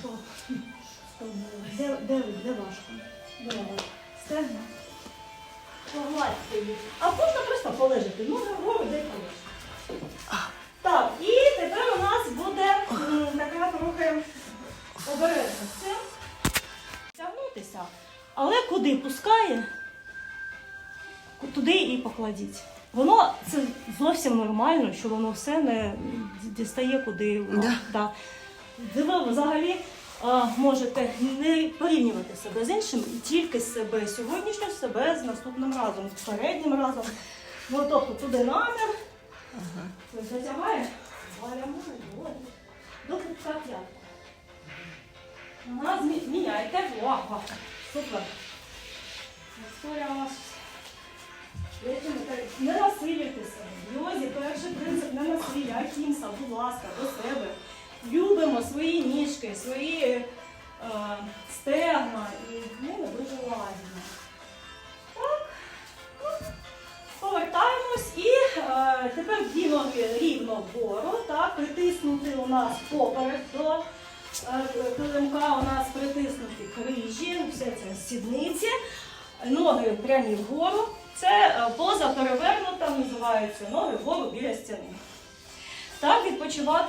що? Де, де, де важко? Де важко? Стегна? Погладьте їх. А можна просто полежати. Ну, вгору де полежати. Так, і тепер у нас буде м, така трохи обережність. Тягнутися. Але куди пускає, туди і покладіть. Воно це зовсім нормально, що воно все не дістає куди. воно. Да. Да. Ви взагалі а, можете не порівнювати себе з іншим, і тільки себе сьогоднішнього, себе з наступним разом, з переднім разом. Ну, тобто туди намір, ага. затягає, Валя може, до пупка п'ятку. Ага, міняйте. Ага, супер. Так, Не насилюйте себе. Йозі перший принцип не насилля, кімса, будь ласка, до себе. Любимо свої ніжки, свої е, стегна і ми не дуже. Так. Ну, Повертаємось і е, тепер дві ноги рівно вгору, так, притиснути у нас поперек до е, килимка, у нас притиснуті крижі, все це сідниці, ноги прямі вгору. Це е, поза перевернута, називається ноги вгору біля стіни. Так відпочивати